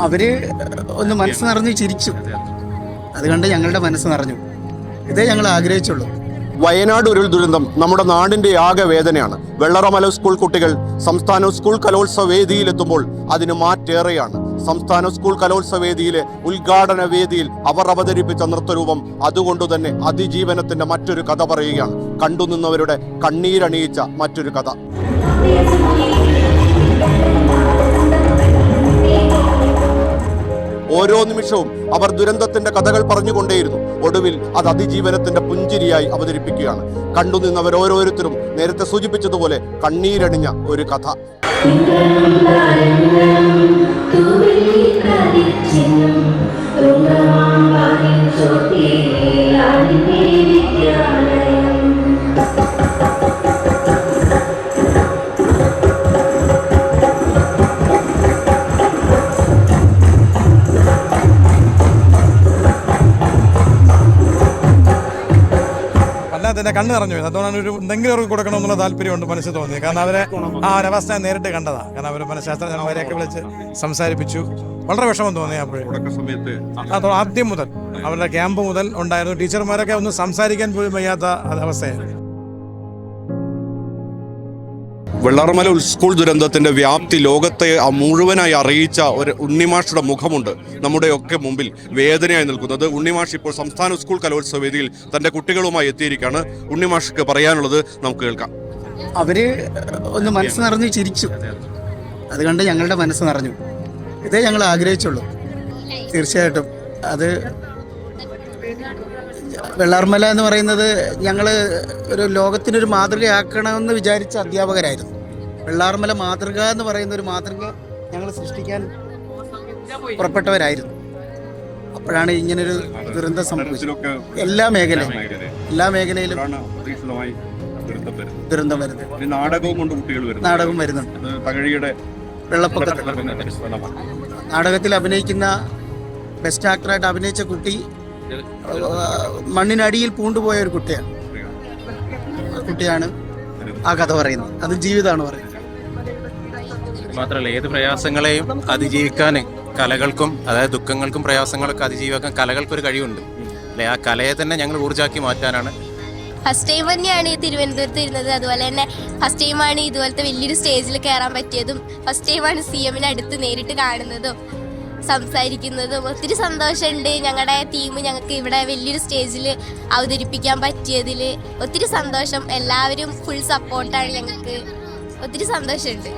അവർ ഒന്ന് മനസ്സ് നിറഞ്ഞു ചിരിച്ചു. അതുകൊണ്ട് ഞങ്ങളുടെ മനസ്സ് നിറഞ്ഞു. ഇതേ ഞങ്ങൾ ആഗ്രഹിച്ചുള്ളൂ. വയനാട് ഉരുൾ ദുരന്തം നമ്മുടെ നാടിന്റെ ആകെ വേദനയാണ്. വെള്ളറമല സ്കൂൾ കുട്ടികൾ സംസ്ഥാന സ്കൂൾ കലോത്സവ വേദിയിലെത്തുമ്പോൾ അതിന് മാറ്റേറെയാണ്. സംസ്ഥാന സ്കൂൾ കലോത്സവ വേദിയിലെ ഉദ്ഘാടന വേദിയിൽ അവർ അവതരിപ്പിച്ച നൃത്തരൂപം അതുകൊണ്ട് തന്നെ അതിജീവനത്തിന്റെ മറ്റൊരു കഥ പറയുകയാണ്. കണ്ടുനിന്നവരുടെ കണ്ണീരണിയിച്ച മറ്റൊരു കഥ. നിമിഷവും അവർ ദുരന്തത്തിന്റെ കഥകൾ പറഞ്ഞുകൊണ്ടേയിരുന്നു. ഒടുവിൽ അത് അതിജീവനത്തിന്റെ പുഞ്ചിരിയായി അവതരിപ്പിക്കുകയാണ്. കണ്ടുനിന്നവർ ഓരോരുത്തരും നേരത്തെ സൂചിപ്പിച്ചതുപോലെ കണ്ണീരണിഞ്ഞ ഒരു കഥ. വല്ലാതെ തന്നെ കണ്ണ് നിറഞ്ഞു പോയി. അതുകൊണ്ടാണ് ഒരു എന്തെങ്കിലും അവർക്ക് കൊടുക്കണമെന്നുള്ള താല്പര്യമുണ്ട് മനസ്സിൽ തോന്നിയത്. കാരണം അവരെ ആ ഒരവസ്ഥ നേരിട്ട് കണ്ടതാ. കാരണം അവർ മനഃശാസ്ത്രജ്ഞന്മാരെയൊക്കെ വിളിച്ച് സംസാരിപ്പിച്ചു. വളരെ വിഷമം തോന്നി അപ്പോഴേ ആദ്യം മുതൽ അവരുടെ ക്യാമ്പ് മുതൽ ഉണ്ടായിരുന്നു. ടീച്ചർമാരൊക്കെ ഒന്ന് സംസാരിക്കാൻ പോലും വയ്യാത്ത അവസ്ഥയായിരുന്നു. വെള്ളാർമല സ്കൂൾ ദുരന്തത്തിന്റെ വ്യാപ്തി ലോകത്തെ മുഴുവനായി അറിയിച്ച ഒരു ഉണ്ണിമാഷുടെ മുഖമുണ്ട് നമ്മുടെയൊക്കെ മുമ്പിൽ വേദനയായി നിൽക്കുന്നത്. ഉണ്ണിമാഷ് ഇപ്പോൾ സംസ്ഥാന സ്കൂൾ കലോത്സവ വേദിയിൽ തന്റെ കുട്ടികളുമായി എത്തിയിരിക്കുകയാണ്. ഉണ്ണിമാഷിക്ക് പറയാനുള്ളത് നമുക്ക് കേൾക്കാം. അവർ ഒന്ന് മനസ്സ് നിറഞ്ഞു ചിരിച്ചു. അതുകൊണ്ട് ഞങ്ങളുടെ മനസ്സ് നിറഞ്ഞു. ഇതേ ഞങ്ങൾ ആഗ്രഹിച്ചുള്ളൂ. തീർച്ചയായിട്ടും. അത് വെള്ളാർമല എന്ന് പറയുന്നത് ഞങ്ങൾ ഒരു ലോകത്തിനൊരു മാതൃകയാക്കണമെന്ന് വിചാരിച്ച അധ്യാപകരായിരുന്നു. വെള്ളാർമല മാതൃക എന്ന് പറയുന്ന ഒരു മാതൃക ഞങ്ങൾ സൃഷ്ടിക്കാൻ പുറപ്പെട്ടവരായിരുന്നു. അപ്പോഴാണ് ഇങ്ങനൊരു ദുരന്തം സംഭവിച്ചത്. എല്ലാ മേഖലയും എല്ലാ മേഖലയിലും ദുരന്തം വരുന്നത്. നാടകവും കൊണ്ട് കുട്ടികൾ വരുന്നു നാടകം വരുന്നുണ്ട് തകഴിയുടെ വെള്ളപ്പൊക്കത്തിൽ നാടകത്തിൽ അഭിനയിക്കുന്ന ബെസ്റ്റ് ആക്ടറായിട്ട് അഭിനയിച്ച കുട്ടി മണ്ണിനടിയിൽ പൂണ്ടുപോയ ഒരു കുട്ടിയാണ്. ആ കുട്ടിയാണ് ആ കഥ പറയുന്നത്. അത് ജീവിതമാണ് പറയുന്നത്. മാത്രമല്ല ഏത് പ്രയാസങ്ങളെയും അതിജീവിക്കാൻ കലകൾക്കും അതായത് ദുഃഖങ്ങൾക്കും പ്രയാസങ്ങളൊക്കെ അതിജീവിക്കാൻ കലകൾക്കൊരു കഴിവുണ്ട്. അല്ലെ ആ കലയെ തന്നെ ഞങ്ങൾ ഊർജാക്കി മാറ്റാനാണ്. ഫസ്റ്റ് ടൈം തന്നെയാണ് ഈ തിരുവനന്തപുരത്ത് ഇരുന്നത്. അതുപോലെ തന്നെ ഫസ്റ്റ് ടൈമാണ് ഇതുപോലത്തെ വലിയൊരു സ്റ്റേജിൽ കയറാൻ പറ്റിയതും ഫസ്റ്റ് ടൈമാണ് സി എമ്മിനെ അടുത്ത് നേരിട്ട് കാണുന്നതും. സംസാരിക്കുന്നതും ഒത്തിരി സന്തോഷമുണ്ട്. ഞങ്ങളുടെ ടീം ഞങ്ങൾക്ക് ഇവിടെ വലിയൊരു സ്റ്റേജിൽ അവതരിപ്പിക്കാൻ പറ്റിയതിൽ ഒത്തിരി സന്തോഷം. എല്ലാവരും ഫുൾ സപ്പോർട്ടാണ് ഞങ്ങൾക്ക് ഒത്തിരി സന്തോഷമുണ്ട്.